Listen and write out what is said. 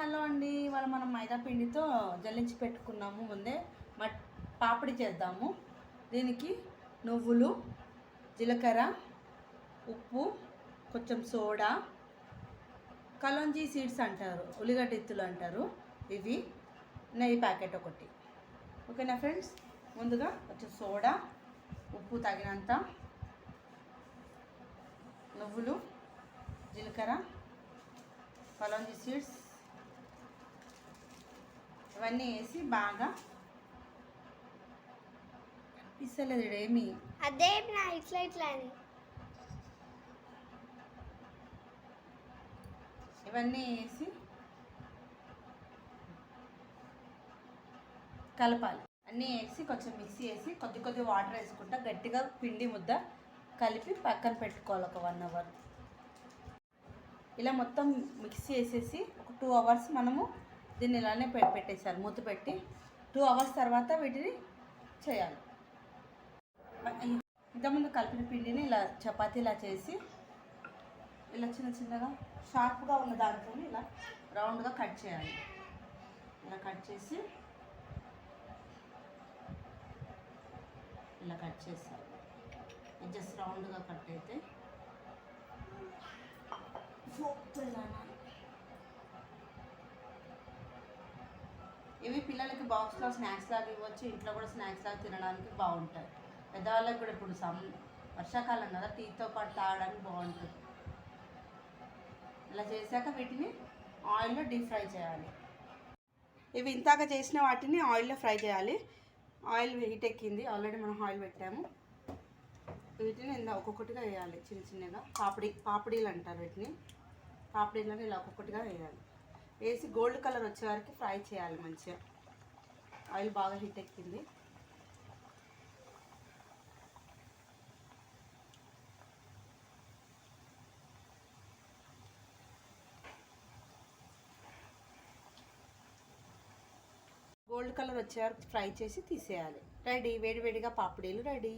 Hello అండి. ఇవాళ మనం మైదా పిండితో జల్లించి పెట్టుకున్నాము ముందే. మట్ పాపిడి చేద్దాము. దీనికి నువ్వులు జీలకర్ర ఉప్పు కొంచెం సోడా కలంజీ సీడ్స్ అంటారు ఉల్లిగడ్డ ఎత్తులు అంటారు. ఇవి నెయ్యి ప్యాకెట్ ఒకటి. ఓకేనా ఫ్రెండ్స్? ముందుగా కొంచెం సోడా ఉప్పు తగినంత నువ్వులు జీలకర్ర కలంజీ సీడ్స్ ఇవన్నీ వేసి బాగా కనిపిస్తలేదు ఏమి? అదే నా ఇట్లా ఇట్లా అని. ఇవన్నీ వేసి కలపాలి. అన్నీ వేసి కొంచెం మిక్సీ వేసి కొద్ది కొద్ది వాటర్ వేసుకుంటా గట్టిగా పిండి ముద్ద కలిపి పక్కన పెట్టుకోవాలి ఒక వన్ అవర్. ఇలా మొత్తం మిక్సీ వేసేసి ఒక టూ అవర్స్ మనము దీన్ని ఇలానే పె- మూత పెట్టి టూ అవర్స్ తర్వాత వీటిని చేయాలి. ఇంతకుముందు కలిపిన పిండిని ఇలా చపాతీలా చేసి ఇలా చిన్న చిన్నగా షార్ప్గా ఉన్న దాంతో ఇలా రౌండ్గా కట్ చేయాలి. ఇలా కట్ చేసి ఇలా కట్ చేస్తాను జస్ట్ రౌండ్గా కట్ అయితే ఫోక్తో ఇలా ఇవి పిల్లలకి బాక్స్లో స్నాక్స్ లాగా ఇవ్వచ్చు ఇంట్లో కూడా స్నాక్స్ లాగా తినడానికి బాగుంటాయి. పెద్దవాళ్ళకి కూడా ఇప్పుడు సమ్ వర్షాకాలం కదా టీతో పాటు తాగడానికి బాగుంటుంది. ఇలా చేశాక వీటిని ఆయిల్లో డీప్ ఫ్రై చేయాలి. ఇవి ఇంతాక చేసిన వాటిని ఆయిల్లో ఫ్రై చేయాలి. ఆయిల్ హీట్ ఎక్కింది ఆల్రెడీ మనం ఆయిల్ పెట్టాము. వీటిని ఇందా ఒక్కొక్కటిగా వేయాలి చిన్న చిన్నగా. పాపిడి పాపిడీలు అంటారు వీటిని. పాపిడీలను ఇలా ఒక్కొక్కటిగా వేయాలి. వేసి గోల్డ్ కలర్ వచ్చే వరకు ఫ్రై చేయాలి మంచిగా. ఆయిల్ బాగా హీట్ ఎక్కింది. గోల్డ్ కలర్ వచ్చే వరకు ఫ్రై చేసి తీసేయాలి. రెడీ వేడివేడిగా పాపిడీలు రెడీ.